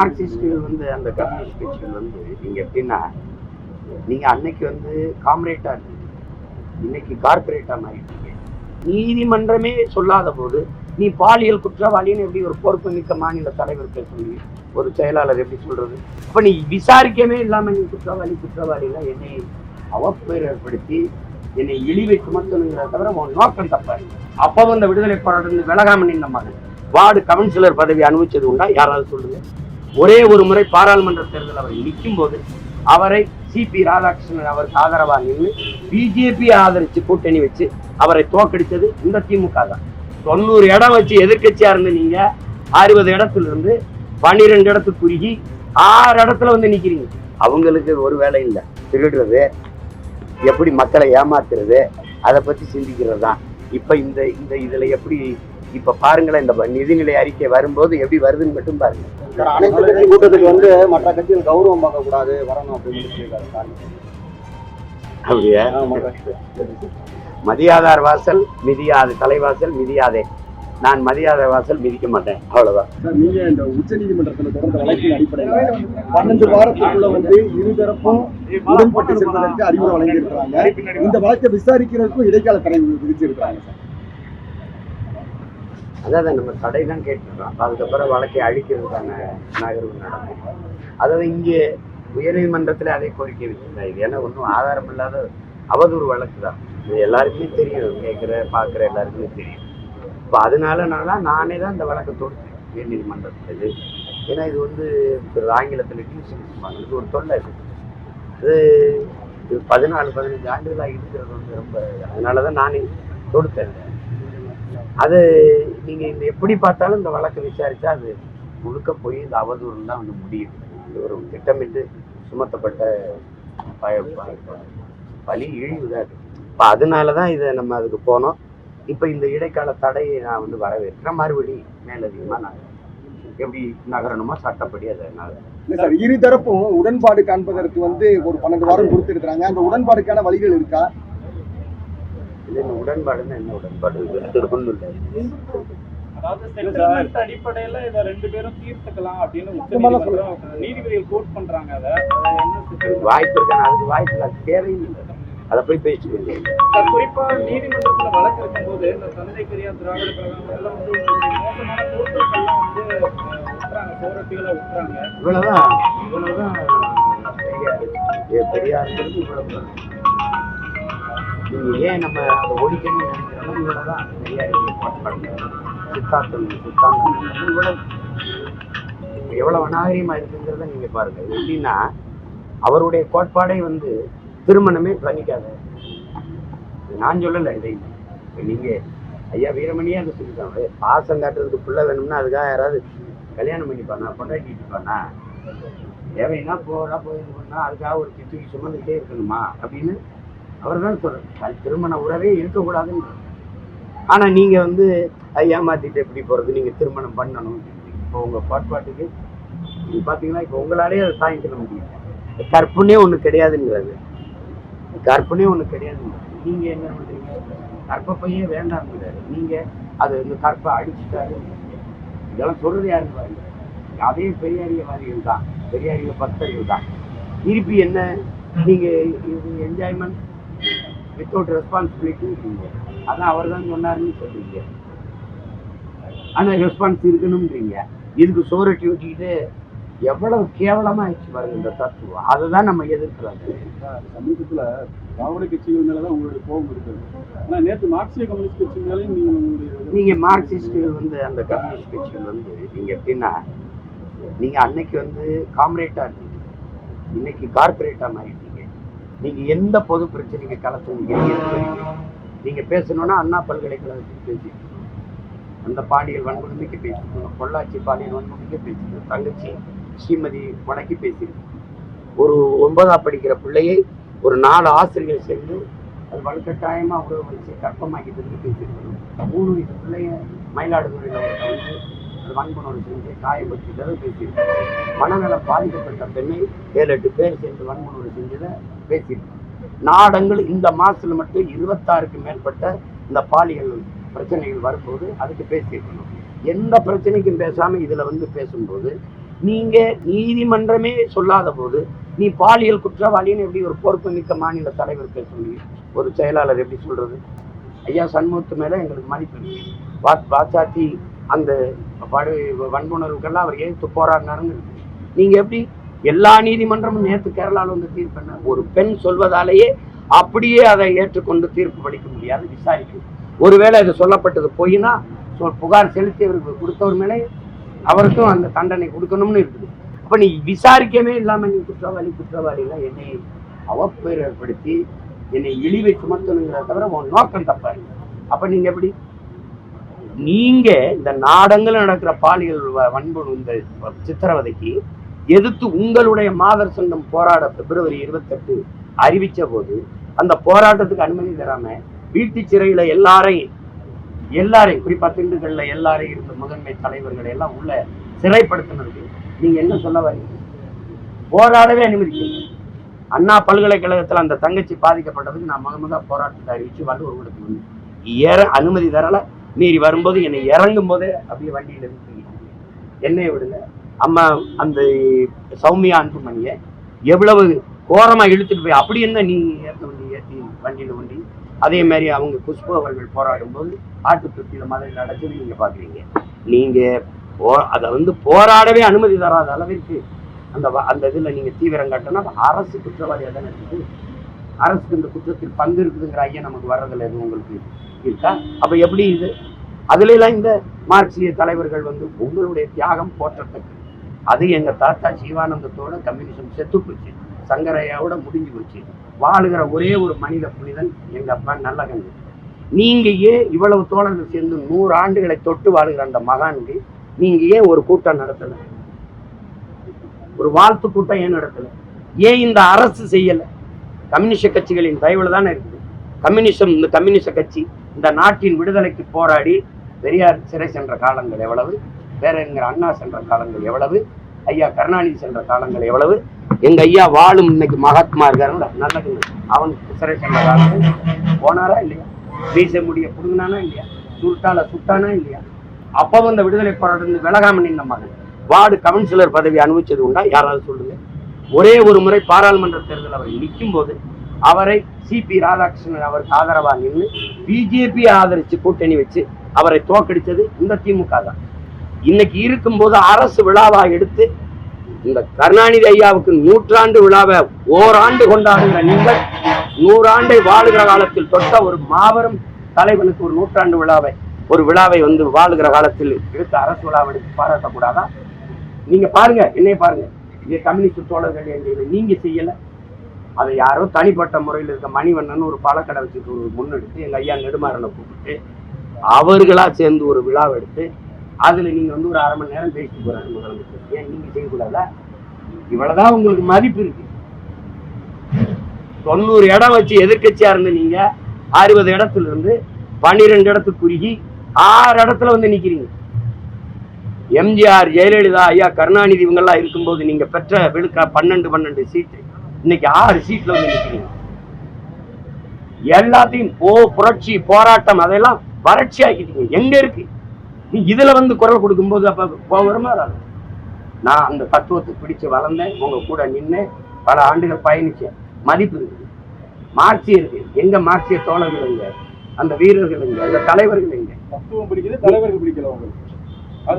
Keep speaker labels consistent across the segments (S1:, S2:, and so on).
S1: மார்க்சிஸ்டுகள் வந்து அந்த கம்யூனிஸ்ட் கட்சிகள் வந்து நீங்க எப்படின்னா நீங்க அன்னைக்கு வந்து காம்ரேட்டாக இருந்தீங்க. இன்னைக்கு கார்பரேட்டா மாறிட்டீங்க. நீதிமன்றமே சொல்லாத போது நீ பாலியல் குற்றவாளின்னு எப்படி ஒரு பொறுப்பு மிக்க மாநில தலைவர் பேசுறீங்க ஒரு செயலாளர் எப்படி சொல்றது? அப்ப நீ விசாரிக்கவே இல்லாமல் நீ குற்றவாளி குற்றவாளிலாம் என்னை அவப்பேர் ஏற்படுத்தி என்னை இழிவை சுமத்தணுங்கிற தவிர உன் நோக்கம் தப்பாரு அப்போ அந்த விடுதலை போராட்டம் விலகாம நின்ன மாதிரி வார்டு கவுன்சிலர் பதவி அனுபவிச்சது உண்டா? யாராவது சொல்லுங்க. ஒரே ஒரு முறை பாராளுமன்ற தேர்தல் அவர் நிற்கும் போது அவரை சிபி ராதாகிருஷ்ணன் அவருக்கு ஆதரவாக நின்று பிஜேபி ஆதரிச்சு கூட்டணி வச்சு அவரை தோக்கடித்தது இந்த திமுக தான். தொண்ணூறு இடம் வச்சு எதிர்கட்சியா இருந்து நீங்க அறுபது இடத்துல இருந்து பன்னிரெண்டு இடத்துக்கு குறுகி ஆறு இடத்துல வந்து நிக்கிறீங்க. அவங்களுக்கு ஒரு வேலை இல்லை. திருடுறது எப்படி மக்களை ஏமாத்துறது அதை பத்தி சிந்திக்கிறது தான். இப்ப இந்த இந்த இதுல எப்படி இப்ப பாருங்களேன் இந்த நிதிநிலை அறிக்கை வரும்போது எப்படி வருதுன்னு மட்டும் பாருங்க.
S2: அனைத்து கட்சி கூட்டத்துக்கு வந்து மற்ற கட்சிகள் கௌரவம் பார்க்க கூடாது வரணும் அப்படின்னு.
S1: அப்படியே. மதியாதார் வாசல் மிதியாது தலைவாசல் மிதியாதே. நான் மதியாதார் வாசல் மிதிக்க மாட்டேன் அவ்வளவுதான்.
S2: நீங்க இந்த உச்ச நீதிமன்றத்தில் தொடர்ந்த வழக்கின் அடிப்படையில் பன்னெண்டு வாரத்துக்குள்ள வந்து இருதரப்பும் உடன்பட்டு செல்வதற்கு அறிவுரை வழங்கியிருக்கிறாங்க. இந்த வழக்கை விசாரிக்கிறதுக்கும் இடைக்கால தடை விதிச்சிருக்கிறாங்க சார்.
S1: அதாவது நம்ம தடை தான் கேட்டுருக்கோம் அதுக்கப்புறம் வழக்கை அழிக்கிறதுக்கான நகர்வு நடக்கும். அதாவது இங்கே உயர்நீதிமன்றத்தில் அதே கோரிக்கை வச்சுருந்தா இது. ஏன்னா ஒன்றும் ஆதாரம் இல்லாத அவதூறு வழக்கு தான். இது எல்லாருக்குமே தெரியும். கேட்குற பார்க்குற எல்லாருக்குமே தெரியும். இப்போ அதனால நான் நானே தான் இந்த வழக்கை தொடுத்தேன் உயர்நீதிமன்றத்தில் ஏன்னா இது வந்து ஆங்கிலத்தில் டியூஷன் இது ஒரு தொல்லை இது இது இது பதினாலு பதினஞ்சு ஆண்டுகளாக இருக்கிறது வந்து ரொம்ப அதனால தான் நானே தொடுத்தேன். அது நீங்கள் இந்த எப்படி பார்த்தாலும் இந்த வழக்கை விசாரித்தா அது முழுக்க போய் இந்த அவதூறு தான் வந்து முடியும். இது ஒரு திட்டமிட்டு சுமத்தப்பட்ட பய- பலி பழி இழிவு தான் இப்போ அதனால தான் இதை நம்ம அதுக்கு போனோம். இப்போ இந்த இடைக்கால தடையை நான் வந்து வரவேற்கிறேன். மறுபடி மேலதிகமாக நான் எப்படி நகரணுமோ சட்டப்படி அதை நான்
S2: சார் இருதரப்பும் உடன்பாடு காண்பதற்கு வந்து ஒரு பன்னெண்டு வாரம் கொடுத்துருக்குறாங்க. அந்த உடன்பாடுக்கான வழிகள் இருக்கா?
S1: இது உடன்பாடுன்னா என்ன உடன்பாடு? இது ஒன்றும் இல்லை.
S3: அதாவது செட்டில்மெண்ட் அடிப்படையில இத ரெண்டு பேரும் தீர்த்துக்கலாம் அப்படின்னு நீதிபதிகள் கோட் பண்றாங்க. அத?
S1: வாய்ப்பு இருக்கா அதுக்கு வாய்ப்பு இல்லை. தேவையும் இல்லை. அதை போய் பேசிட்டு
S3: சார், குறிப்பா நீதிமன்றத்துல வழக்கு இருக்கும்போது இந்த திராவிட கழகம் எல்லாம் வந்து மோசமான போட்டுக்கள்லாம் வந்து விட்டுறாங்க. போராட்டிகளை விட்டுறாங்க.
S1: இவ்வளவுதான். பெரியார் நீங்கள் ஏன் நம்ம அதை ஒழிக்கணும்னு நினைக்கிறோமோ இவ்வளவுதான் பெரியார் கோட்பாடு சித்தாந்தம் சித்தாந்தம். இவ்வளோ எவ்வளோ எவ்வளவு இருக்குங்கிறத நீங்கள் பாருங்கள் எப்படின்னா அவருடைய கோட்பாடே வந்து திருமணமே பண்ணிக்காத நான் சொல்லலை இதை. நீங்கள் ஐயா வீரமணியே அதை சொல்லிட்டாங்க. பாசம் காட்டுறதுக்கு பிள்ளை வேணும்னா அதுக்காக யாராவது கல்யாணம் பண்ணிப்பானா பொண்டாட்டிப்பானா தேவைன்னா போகிறா போய் பண்ணா அதுக்காக ஒரு சித்துக்கு சுமந்துக்கிட்டே இருக்கணுமா? அப்படின்னு அவர் தான் சொல்கிறார் திருமண உறவே இருக்கக்கூடாதுன்னு ஆனால் நீங்கள் வந்து அதை எப்படி போகிறது நீங்கள் திருமணம் பண்ணணும். இப்போ உங்கள் பாட்பாட்டுக்கு பார்த்தீங்கன்னா இப்போ உங்களாலே அதை தாங்கிக்க முடியும் கற்பனே ஒன்று கிடையாதுங்கிறது கற்பனே ஒன்று கிடையாதுங்கிறது நீங்கள் என்ன பண்ணுறீங்க கற்ப பையன் வேண்டாம்ங்கிறாரு. நீங்கள் அது இந்த கற்பை அடிச்சுட்டாரு. இதெல்லாம் சொல்கிறது யாருன்னு பாருங்க. அதே பெரியாரியவாதிகள் தான். பெரியாரிய பக்தர்கள் தான். திருப்பி என்ன? நீங்கள் இது என்ஜாய்மெண்ட் வித்தவுட் ரெஸ்பான்சிபிலிட்டி இருக்கீங்க அதான் அவர் தான் சொன்னாருன்னு சொல்றீங்க. ஆனா ரெஸ்பான்ஸ் இருக்கணும்ன்றீங்க. இதுக்கு சோரட்டி வச்சுக்கிட்டு எவ்வளவு கேவலமா ஆயிடுச்சு பாருங்க இந்த தத்துவம். அதை தான் நம்ம எதிர்க்கிறாங்க
S2: சமீபத்துல திராவிட கட்சிகள் மேலதான் உங்களுடைய கோபம் இருக்குது ஆனா நேற்று மார்க்சிய கம்யூனிஸ்ட் கட்சி மேலேயும் நீங்க உங்களுடைய
S1: நீங்க மார்க்சிஸ்டுகள் வந்து அந்த கம்யூனிஸ்ட் கட்சிகள் வந்து நீங்க எப்படின்னா நீங்க அன்னைக்கு வந்து காம்ரேட்டா இருந்தீங்க. இன்னைக்கு கார்பரேட்டா மாறிட்டீங்க. நீங்க எந்த பொது பிரச்சனைக்கு களத்தில் நிக்கிறீங்க நீங்க பேசணும்னா அண்ணா பல்கலைக்கழகத்துக்கு பேசிட்டு அந்த பாண்டியல் வன்கொடுமைக்கு பேசிக்கணும் பொள்ளாச்சி பாண்டியல் வன்கொடுமைக்கு பேசிக்கணும் தங்கச்சி ஸ்ரீமதி வடக்கி பேசியிருக்கணும் ஒரு ஒன்பதாம் படிக்கிற பிள்ளையை ஒரு நாலு ஆசிரியர் சேர்ந்து அது வலுக்கட்டாயமாக உறவு வச்சு கற்பமாக்கிட்டு பேசியிருக்கணும் மூணு வயசு பிள்ளைய மயிலாடுதுறையில் வந்து அது வன்கொடுமை செஞ்சு காயப்படுத்திட்டதை பேசியிருக்காங்க. மனநலம் பாதிக்கப்பட்ட பெண்ணை ஏழு எட்டு பேர் சேர்ந்து வன்முனோடு செஞ்சதை பேசியிருக்காங்க. நாடங்கள் இந்த மாதத்தில் மட்டும் இருபத்தாறுக்கு மேற்பட்ட இந்த பாலியல் பிரச்சனைகள் வரும்போது அதுக்கு பேசியிருக்கணும். எந்த பிரச்சனைக்கும் பேசாமல் இதில் வந்து பேசும்போது நீங்கள் நீதிமன்றமே சொல்லாத போது நீ பாலியல் குற்றவாளின்னு எப்படி ஒரு பொறுப்புமிக்க மாநில தலைவர் சொல்லி ஒரு செயலாளர் எப்படி சொல்கிறது ஐயா சண்முகத்து மேலே எங்களுக்கு மதிப்பு இருக்கு. வா வாச்சாத்தி அந்த படு வன்புணர்வுக்கெல்லாம் அவர் ஏற்று போராடினாருன்னு இருக்கு. நீங்க எப்படி எல்லா நீதிமன்றமும் நேற்று கேரளாவில் வந்து தீர்ப்பு என்ன? ஒரு பெண் சொல்வதாலேயே அப்படியே அதை ஏற்றுக்கொண்டு தீர்ப்பு படிக்க முடியாது விசாரிக்கும் ஒருவேளை இது சொல்லப்பட்டது போயினா புகார் செலுத்தியவருக்கு கொடுத்தவர் மேலே அவருக்கும் அந்த தண்டனை கொடுக்கணும்னு இருக்குது. அப்போ நீ விசாரிக்கவே இல்லாமல் நீ குற்றவாளி குற்றவாளிலாம் என்னை அவப்பேர் ஏற்படுத்தி என்னை இழிவை சுமத்தணுங்கிறத தவிர உன் நோக்கம் தப்பாரு அப்போ நீங்கள் எப்படி? நீங்க இந்த நாடங்கள் நடக்கிற பாலியல் வன்பு இந்த சித்திரவதைக்கு எதிர்த்து உங்களுடைய மாதர் சங்கம் போராட பிப்ரவரி இருபத்தெட்டு அறிவித்த போது அந்த போராட்டத்துக்கு அனுமதி தராம வீட்டு சிறையில எல்லாரையும் எல்லாரையும் குறிப்பா திண்டுக்கல்ல எல்லாரையும் இருந்த முதன்மை தலைவர்களை எல்லாம் உள்ள சிறைப்படுத்தினதுக்கு நீங்க என்ன சொல்ல வரீங்க? போராடவே அனுமதிக்கல. அண்ணா பல்கலைக்கழகத்துல அந்த தங்கச்சி பாதிக்கப்பட்டதுக்கு நான் முத போராட்டத்தை அறிவிச்சு வள்ளுவர் கூடத்துக்கு ஏற அனுமதி தரல. மீறி வரும்போது என்னை இறங்கும் போதே அப்படியே வண்டியில இருந்து என்னையை என்னைய விடுங்க. அம்மா அந்த சௌமியா அன்புமணியை எவ்வளவு கோரமா இழுத்துட்டு போய் அப்படி என்ன நீ ஏற்ற வண்டி ஏற்றி வண்டியில வண்டி அதே மாதிரி அவங்க குஷ்பு அவர்கள் போராடும் போது ஆட்டு தொட்டியில மதுரையில் அடைச்சது நீங்க பாக்குறீங்க. நீங்க போ அதை வந்து போராடவே அனுமதி தராத அளவிற்கு அந்த அந்த இதுல நீங்க தீவிரம் காட்டினா அரசு குற்றவாளியாக தானே இருக்குது. அரசுக்கு இந்த குற்றத்தில் பங்கு இருக்குதுங்கிற ஐயா நமக்கு வர்றதில்ல எதுவும் உங்களுக்கு இருக்கா? அப்ப எப்படி இது? அதுல எல்லாம் இந்த மார்க்சிய தலைவர்கள் வந்து உங்களுடைய தியாகம் போற்றத்தக்கு அது எங்க தாத்தா சிவானந்தத்தோட கம்யூனிசம் செத்து போச்சு. சங்கரையாவோட முடிஞ்சு போச்சு. வாழுகிற ஒரே ஒரு மனித புனிதன் எங்க அப்பா நல்லகன். நீங்க ஏன் இவ்வளவு தோழர்கள் சேர்ந்து நூறு ஆண்டுகளை தொட்டு வாழுகிற அந்த மகானுக்கு நீங்க ஏன் ஒரு கூட்டம் நடத்தல? ஒரு வாழ்த்து கூட்டம் ஏன் நடத்தல? ஏன் இந்த அரசு செய்யல? கம்யூனிஸ்ட் கட்சிகளின் தயவுல தானே இருக்குது. கம்யூனிசம் இந்த கம்யூனிஸ்ட் கட்சி இந்த நாட்டின் விடுதலைக்கு போராடி பெரியார் சிறை சென்ற காலங்கள் எவ்வளவு? வேற அண்ணா சென்ற காலங்கள் எவ்வளவு? ஐயா கருணாநிதி சென்ற காலங்கள் எவ்வளவு? எங்க ஐயா வாழும் இன்னைக்கு மகாத்மா இருக்காருல்ல நல்லது அவன் சிறை சென்ற காலங்கள். போனாரா இல்லையா? வீச முடிய புடுங்கினானா இல்லையா? சுருட்டால சுட்டானா இல்லையா? அப்போ வந்த விடுதலை போராட்டம் விலகாம நின்ற மகன். வார்டு கவுன்சிலர் பதவி அனுபவிச்சது உண்டா? யாராவது சொல்லுங்க. ஒரே ஒரு முறை பாராளுமன்ற தேர்தல் அவர் நிற்கும் போது அவரை சிபி ராதாகிருஷ்ணன் அவருக்கு ஆதரவா நின்று பிஜேபி ஆதரிச்சு கூட்டணி வச்சு அவரை தோக்கடிச்சது இந்த திமுக தான். இன்னைக்கு இருக்கும்போது அரசு விழாவா எடுத்து இந்த கருணாநிதி ஐயாவுக்கு நூற்றாண்டு விழாவை ஓராண்டு கொண்டாடுகிற நீங்கள் நூறாண்டை வாழுகிற காலத்தில் தொட்ட ஒரு மாபெரும் தலைவனுக்கு ஒரு நூற்றாண்டு விழாவை ஒரு விழாவை வந்து வாழுகிற காலத்தில் எடுத்து அரசு விழாவை எடுத்து பாராட்டக்கூடாதா? நீங்க பாருங்க என்னைய பாருங்க. இங்கே கம்யூனிஸ்ட் தோழர்கள் என்று நீங்க செய்யலை. அதை யாரோ தனிப்பட்ட முறையில் இருக்க மணிவண்ணன் ஒரு பழக்கடை வச்சுட்டு ஒரு முன்னெடுத்து எங்க ஐயா நெடுமாறனை கூப்பிட்டு அவர்களா சேர்ந்து ஒரு விழாவை எடுத்து அதுல நீங்க வந்து ஒரு அரை மணி நேரம் பேசிட்டு போறாங்க முதலமைச்சர். ஏன் நீங்க செய்யக்கூடாதா? இவ்வளவுதான் உங்களுக்கு மதிப்பு இருக்கு. தொண்ணூறு இடம் வச்சு எதிர்க்கட்சியா இருந்து நீங்க அறுபது இடத்துல இருந்து பன்னிரெண்டு இடத்துக்கு குறுகி ஆறு இடத்துல வந்து நிக்கிறீங்க. எம்ஜிஆர் ஜெயலலிதா ஐயா கருணாநிதி இவங்கெல்லாம் இருக்கும்போது நீங்க பெற்ற விழுக்கா பன்னெண்டு பன்னெண்டு சீட்டு. இன்னைக்கு ஆறு சீட்ல வந்து நிக்கிறீங்க. எல்லாத்தையும் போ புரட்சி போராட்டம் அதெல்லாம் வறட்சி ஆக்கிட்டீங்க எங்க இருக்கு? நீ இதுல வந்து குரல் கொடுக்கும்போது அப்ப போகிறமா நான் அந்த தத்துவத்தை பிடிச்சு வளர்ந்தேன். உங்க கூட நின்று பல ஆண்டுகள் பயணிச்சேன். மதிப்பு இருக்கு மார்க்சிய இருக்கு எங்க மார்க்சிய தோழர்கள் எங்க? அந்த வீரர்கள் எங்க? அந்த தலைவர்கள் எங்க?
S2: தத்துவம் பிடிக்குது தலைவர்கள் பிடிக்கல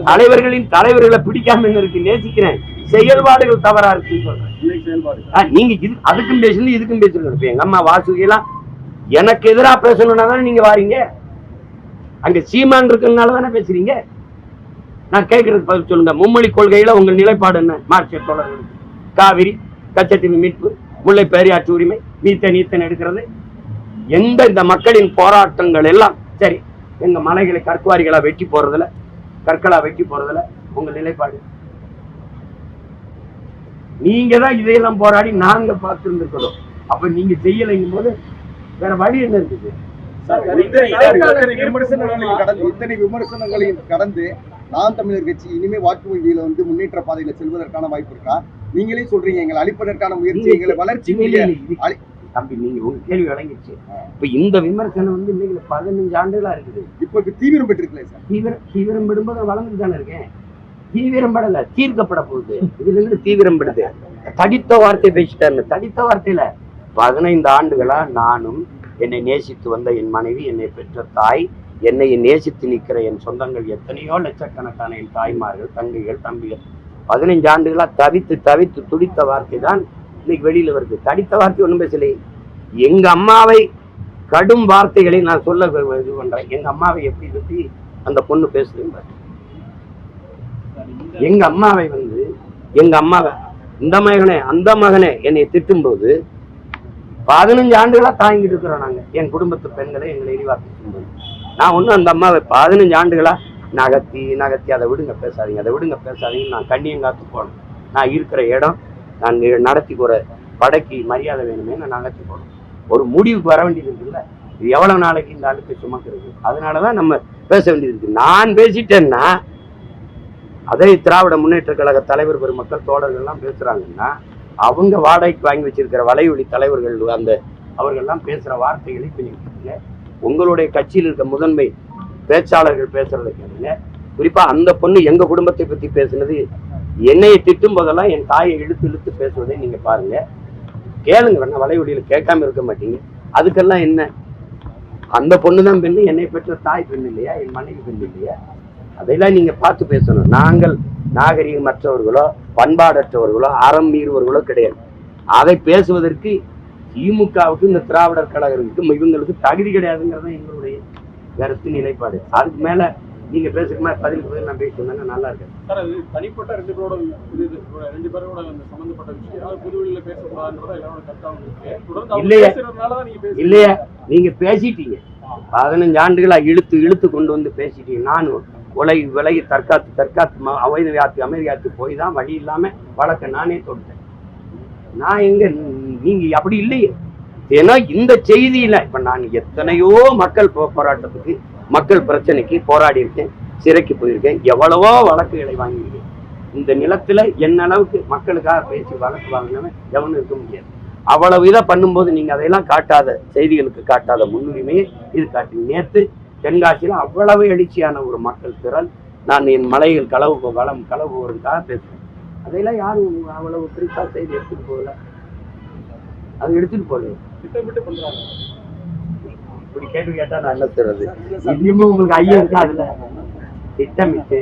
S1: தலைவர்களின் தலைவர்களை பிடிக்காம இருக்கு நேசிக்கிறேன். செயல்பாடுகள் தவறா இருக்குன்னு சொல்றேன் நீங்க இது அதுக்கும் பேசுறது இதுக்கும் பேசுறது இப்ப எங்க அம்மா வாசுகிலாம் எனக்கு எதிரா பேசணும்னா தானே நீங்க வாரீங்க? அங்க சீமான் இருக்கிறதுனால தானே பேசுறீங்க? நான் கேட்கறதுக்கு பதில் சொல்லுங்க. மும்மொழி கொள்கையில உங்க நிலைப்பாடு என்ன? மார்க்சிய தோழர்களுக்கு காவிரி கச்சத்தீவு மீட்பு முல்லை பெரியாற்று உரிமை நீத்த நீத்தன் எடுக்கிறது. எந்த இந்த மக்களின் போராட்டங்கள் எல்லாம் சரி எங்க மலைகளை கற்குவாரிகளா வெட்டி போறதுல கற்களா வெட்டி போறதுல உங்க நிலைப்பாடு நீங்க தான் இதையெல்லாம் போராடி நாங்க பார்த்துருந்துருக்கணும் அப்ப நீங்க செய்யலைங்கும் போது வேற வழி என்ன இருக்குது
S2: இத்தனை விமர்சனங்களையும் கடந்து நாம் தமிழர் கட்சி இனிமே வாக்கு வங்கியில வந்து முன்னேற்ற பாதையில செல்வதற்கான வாய்ப்பு இருக்கா? நீங்களே சொல்றீங்க எங்களை அழிப்பதற்கான முயற்சி எங்களை வளர்ச்சி
S1: தம்பி நீங்க உங்க கேள்வி விளங்கிடுச்சு இப்ப இந்த விமர்சனம் வந்து இன்னைக்கு பதினஞ்சு ஆண்டுகளா இருக்குது.
S2: இப்ப தீவிரம் பெற்றிருக்கல சார்.
S1: தீவிர தீவிரம் விடும்போது வளர்ந்துட்டு தானே இருக்கேன். தீவிரம் படல தீர்க்கப்பட போகுது. இதுல இருந்து தீவிரம் படுது தடித்த வார்த்தை பேசிட்டாரு. தடித்த வார்த்தையில பதினைந்து ஆண்டுகளா நானும் என்னை நேசித்து வந்த என் மனைவி என்னை பெற்ற தாய் என்னை நேசித்து நிற்கிற என் சொந்தங்கள் எத்தனையோ லட்சக்கணக்கான என் தாய்மார்கள் தங்கைகள் தம்பிகள். பதினைஞ்சு ஆண்டுகளா தவித்து தவித்து துடித்த வார்த்தை தான் இன்னைக்கு வெளியில வருது. தடித்த வார்த்தை ஒண்ணும் பேசலை எங்க அம்மாவை கடும் வார்த்தைகளை நான் சொல்ல இது பண்றேன். எங்க அம்மாவை எப்படி பத்தி அந்த பொண்ணு பாரு. எங்க அம்மாவை வந்து எங்க அம்மாவை இந்த மகனே அந்த மகனே என்னை திட்டும்போது பதினஞ்சு ஆண்டுகளா தாங்கிட்டு இருக்கிறோம் நாங்க. என் குடும்பத்து பெண்களை எங்களை இழிவாக்கி போது நான் ஒன்றும் அந்த அம்மாவை பதினஞ்சு ஆண்டுகளா நகர்த்தி நகர்த்தி அதை விடுங்க பேசாதீங்க அதை விடுங்க பேசாதீங்க நான் கண்ணியங்காத்து போனேன். நான் இருக்கிற இடம் நான் நடத்தி போற படைக்கு மரியாதை வேணுமே நான் நகர்த்தி போனேன். ஒரு முடிவுக்கு வர வேண்டியது இருக்குல்ல இது எவ்வளவு நாளைக்கு இந்த அழுக்கு சுமக்கிறது? அதனாலதான் நம்ம பேச வேண்டியது இருக்கு. நான் பேசிட்டேன்னா அதே திராவிட முன்னேற்ற கழக தலைவர் பெருமக்கள் தோழர்கள்லாம் பேசுகிறாங்கன்னா அவங்க வாடகைக்கு வாங்கி வச்சிருக்கிற வலையொலி தலைவர்கள் அந்த அவர்கள்லாம் பேசுகிற வார்த்தைகளை இப்ப உங்களுடைய கட்சியில் இருக்க முதன்மை பேச்சாளர்கள் பேசுறதை கேளுங்க. குறிப்பாக அந்த பொண்ணு எங்கள் குடும்பத்தை பற்றி பேசுனது என்னையை திட்டும் போதெல்லாம் என் தாயை இழுத்து இழுத்து பேசுவதை நீங்கள் பாருங்கள் கேளுங்க வேணா வலையொலியில கேட்காம இருக்க மாட்டீங்க. அதுக்கெல்லாம் என்ன? அந்த பொண்ணு தான் பெண்ணு என்னை பெற்ற தாய் பெண் இல்லையா? என் மனைவி பெண் இல்லையா? அதையெல்லாம் நீங்க பார்த்து பேசணும். நாங்கள் நாகரிகமற்றவர்களோ பண்பாடற்றவர்களோ அறம் மீறுவர்களோ கிடையாது. அதை பேசுவதற்கு திமுகவுக்கு இந்த திராவிடர் கழகங்களுக்கு இவங்களுக்கு தகுதி கிடையாதுங்கிறது எங்களுடைய கருத்து நிலைப்பாடு. அதுக்கு மேல நீங்க பேசுற மாதிரி பதில் பதில் நான் பேசிட்டு நல்லா இருக்கு
S3: சார் அது தனிப்பட்ட ரெண்டு பேரோட இது ரெண்டு பேரோட அந்த சம்பந்தப்பட்ட விஷயம். பொதுவெளியில பேசக்கூடாதுன்றதா எல்லாரோட அவங்க
S1: இல்லையே.
S3: நீங்க
S1: இல்லையா. நீங்க பேசிட்டீங்க. பதினஞ்சு ஆண்டுகளா இழுத்து இழுத்து கொண்டு வந்து பேசிட்டீங்க. நானும் உலகி விலகி தற்காத்து தற்காத்து ம- அமைதியாத்து போய் தான் வழி இல்லாம வழக்க நானே தொட்டேன். நான் எங்க நீங்க அப்படி இல்லையே. ஏன்னா இந்த செய்தியில இப்ப நான் எத்தனையோ மக்கள் போராட்டத்துக்கு மக்கள் பிரச்சனைக்கு போராடி இருக்கேன் சிறைக்கு போயிருக்கேன் எவ்வளவோ வழக்குகளை வாங்கியிருக்கேன். இந்த நிலத்துல என்ன அளவுக்கு மக்களுக்காக பேசி வழக்கு வாங்கினவன் எவனும் இருக்க முடியாது. அவ்வளவு இதை பண்ணும்போது நீங்க அதையெல்லாம் காட்டாத செய்திகளுக்கு காட்டாத முன்னுரிமையை இது காட்டி. நேற்று தென்காசியில் அவ்வளவு எழுச்சியான ஒரு மக்கள் திறன் நான் என் மலையில் களவு வளம் களவு போறதுக்காக பேசுறேன். அதையெல்லாம் யாரும் அவ்வளவு பெருசா செய்து எடுத்துகிட்டு போகல. அது எடுத்துகிட்டு போகல
S3: திட்டமிட்டு பண்ணுறாங்க
S1: இப்படி கேள்வி கேட்டால் நான் என்ன சொல்றது? இன்னுமும் உங்களுக்கு ஐயம் இருக்கா அதில் திட்டமிட்டு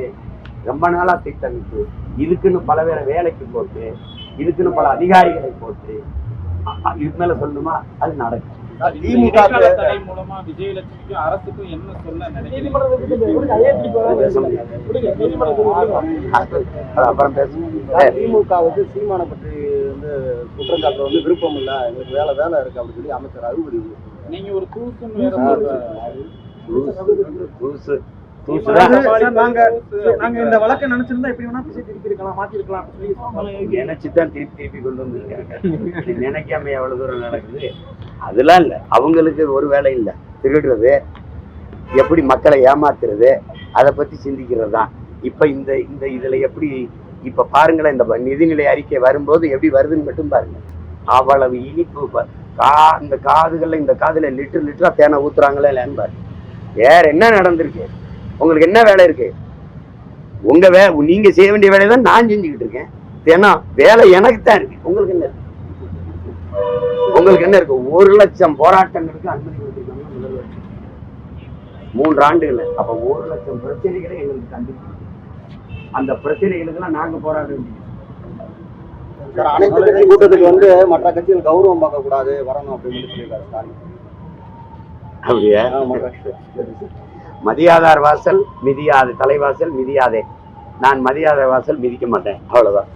S1: ரொம்ப நாளாக திட்டமிட்டு இதுக்குன்னு பல பேரை வேலைக்கு போட்டு இதுக்குன்னு பல அதிகாரிகளை போட்டு இது மேலே சொல்லணுமா? அது நடக்கும்.
S2: திமுக
S3: தடை மூலமா விஜயலட்சுமிக்கும் அரசுக்கும் என்ன சொல்ல நினைக்கிறீங்க?
S2: திமுகவுக்கு சீமான பற்றி வந்து குற்றம் சாட்டுற வந்து விருப்பம் இல்ல. எங்களுக்கு வேலை வேலை இருக்கு அப்படின்னு சொல்லி அமைச்சர் அறுபடி
S3: நீங்க ஒரு தூசுன்னு நாங்க நாங்க இந்த வழக்கை நினைச்சிருந்தா எப்படி வேணா திசை திருப்பி இருக்கலாம் மாத்தி இருக்கலாம்
S1: நினைச்சுதான் திருப்பி திருப்பி கொண்டு வந்திருக்காங்க. இது நினைக்காம எவ்வளவு தூரம் நடக்குது? அதெல்லாம் இல்ல. அவங்களுக்கு ஒரு வேலை இல்ல. திருடுறது எப்படி மக்களை ஏமாத்துறது அதை பத்தி சிந்திக்கிறது தான் இப்ப இந்த இந்த இதுல எப்படி இப்ப பாருங்களேன் இந்த நிதிநிலை அறிக்கை வரும்போது எப்படி வருதுன்னு மட்டும் பாருங்க. அவ்வளவு இனிப்பு கா இந்த காதுகள்ல இந்த காதுல லிட்டர் லிட்டரா தேனை ஊத்துறாங்களே இல்லைன்னு பாருங்க. வேற என்ன நடந்திருக்கு? உங்களுக்கு என்ன வேலை இருக்கு? உங்க வே நீங்க செய்ய வேண்டிய வேலையை தான் நான் செஞ்சுக்கிட்டு இருக்கேன். ஏன்னா வேலை எனக்கு தான் இருக்கு. உங்களுக்கு என்ன உங்களுக்கு என்ன இருக்கு? ஒரு லட்சம் போராட்டங்களுக்கு அனுமதி கொடுத்திருக்காங்க முதல்வர். மூன்று ஆண்டுகள் அப்ப ஒரு லட்சம் பிரச்சனைகளை எங்களுக்கு கண்டிப்பாங்க அந்த பிரச்சனைகளுக்கெல்லாம் நாங்க போராட வேண்டியது.
S2: அனைத்து கட்சி கூட்டத்துக்கு வந்து மற்ற கட்சிகள் கௌரவம் பார்க்க கூடாது வரணும் அப்படின்னு சொல்லி சொல்லியிருக்காரு ஸ்டாலின்.
S1: அப்படியா. மதியாதார் வாசல் மிதியாது தலைவாசல் மிதியாதே. நான் மதியாதார் வாசல் மிதிக்க மாட்டேன். அவ்வளோதான்